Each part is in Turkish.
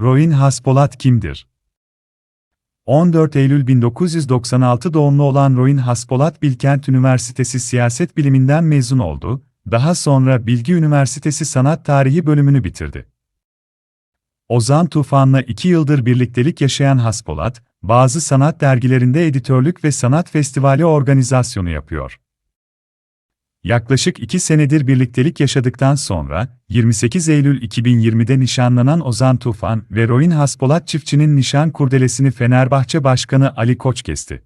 Roin Haspolat kimdir? 14 Eylül 1996 doğumlu olan Roin Haspolat Bilkent Üniversitesi Siyaset Biliminden mezun oldu, daha sonra Bilgi Üniversitesi Sanat Tarihi bölümünü bitirdi. Ozan Tufan'la iki yıldır birliktelik yaşayan Haspolat, bazı sanat dergilerinde editörlük ve sanat festivali organizasyonu yapıyor. Yaklaşık iki senedir birliktelik yaşadıktan sonra, 28 Eylül 2020'de nişanlanan Ozan Tufan ve Roin Haspolat çiftçinin nişan kurdelesini Fenerbahçe Başkanı Ali Koç kesti.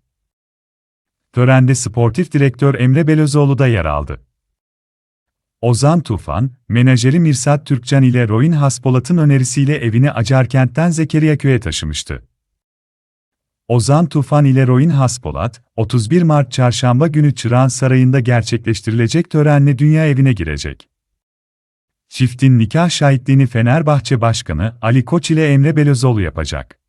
Törende sportif direktör Emre Belözoğlu da yer aldı. Ozan Tufan, menajeri Mirsat Türkcan ile Roin Haspolat'ın önerisiyle evini Acarkent'ten Zekeriyaköy'e taşımıştı. Ozan Tufan ile Roin Haspolat, 31 Mart Çarşamba günü Çırağan Sarayı'nda gerçekleştirilecek törenle dünya evine girecek. Çiftin nikah şahitliğini Fenerbahçe Başkanı Ali Koç ile Emre Belözoğlu yapacak.